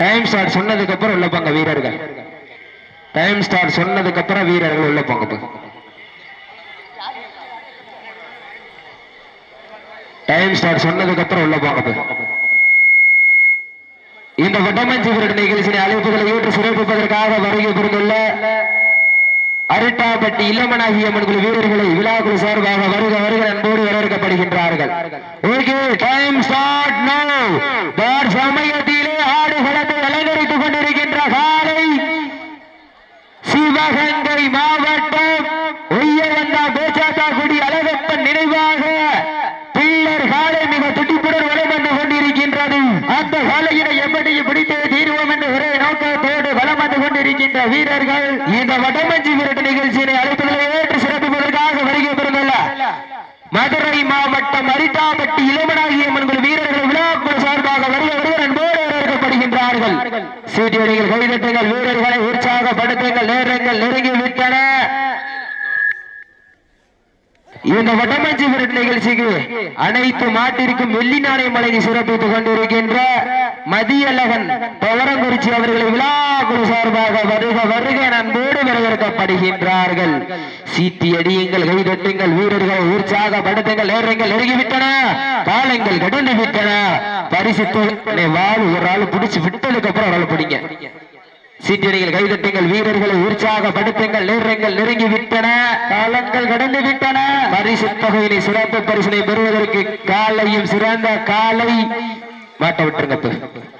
Time start சொன்னதுக்கு அப்புறம் உள்ள போங்க வீரர்கள். டைம் ஸ்டார்ட் சொன்னதுக்கு அப்புறம் வீரர்கள் உள்ள போங்க டைம் ஸ்டார்ட் சொன்னதுக்கு அப்புறம் உள்ள போங்க இந்த வட்டமஞ்சி விரட்டு நிகழ்ச்சியின் அழைப்புகளை ஏற்று சிறப்பிப்பதற்காக வருகை புரிந்துள்ள அரிட்டாப்பட்டி இளமனாகி அம்மன் குழு வீரர்களை விழாக்குழு சார்பாக வருக வருக அன்போடு வரவேற்கப்படுகின்றார்கள். ஓகே டைம் ஸ்டார்ட் நோ சமயத்திலே ஆடுகளத்தை அலங்கரித்துக் கொண்டிருக்கின்ற காலை சிவகங்கை மாவட்டம் ஒய்யவந்தா பேச்சாத்தாக்குடி அழகப்பன் நினைவாக பிள்ளர் காலை மிக துடிப்புடன் வலம் வந்து கொண்டிருக்கின்றது. அந்த காலையினை எப்படி பிடித்தே தீர்வோம் என்று ஒரே நோக்கத்தோடு வலம் வந்து கொண்டிருக்கின்ற வீரர்கள் இந்த வடமஞ்சி விரட்டு நிகழ்ச்சியினை அழைப்புகளை ஏற்று சிறப்பிப்பதற்காக வருகை பெறுந்துள்ள மதுரை மாவட்டம் அரிட்டாப்பட்டி இளமனாகிய மன்குழு வீரர்கள் விழாக்குழு சார்பாக வருக வருவர் அன்போடு வரவேற்கப்படுகின்றார்கள் சீட்டியடிகள் கைதட்டுங்கள் வீரர்களை உற்சாகப்படுத்துங்கள் நேரங்கள் நெருங்கி விட்டன இந்த வடமஞ்சி விருது நிகழ்ச்சிக்கு அனைத்து மாட்டிற்கும் வெள்ளி நாணயம் வழங்கி சிறப்பித்துக் கொண்டிருக்கின்ற மதியழகன் பவரங்குறிச்சி அவர்களை விழாக்குழு சார்பாக வருக வருக அன்போடு வரவேற்கப்படுகின்றார்கள். சீட்டி அடியுங்கள் கைதட்டுங்கள் உற்சாக உற்சாகப்படுத்துங்கள் நேரங்கள் நெருங்கிவிட்டன காலங்கள் கடந்து விட்டன பரிசு வாழ் ஒரு ஆள் பிடிச்சு விட்டதுக்கு அப்புறம் அவளை பிடிங்க. சீட்டியடிகள் கைதட்டுங்கள் வீரர்களை உற்சாகப்படுத்துங்கள் நேரங்கள் நெருங்கி விட்டன காலங்கள் கடந்து விட்டன பரிசு தொகையினை சிறப்பு பரிசனை பெறுவதற்கு காலையும் சிறந்த காலை மாட்ட விட்டுருங்க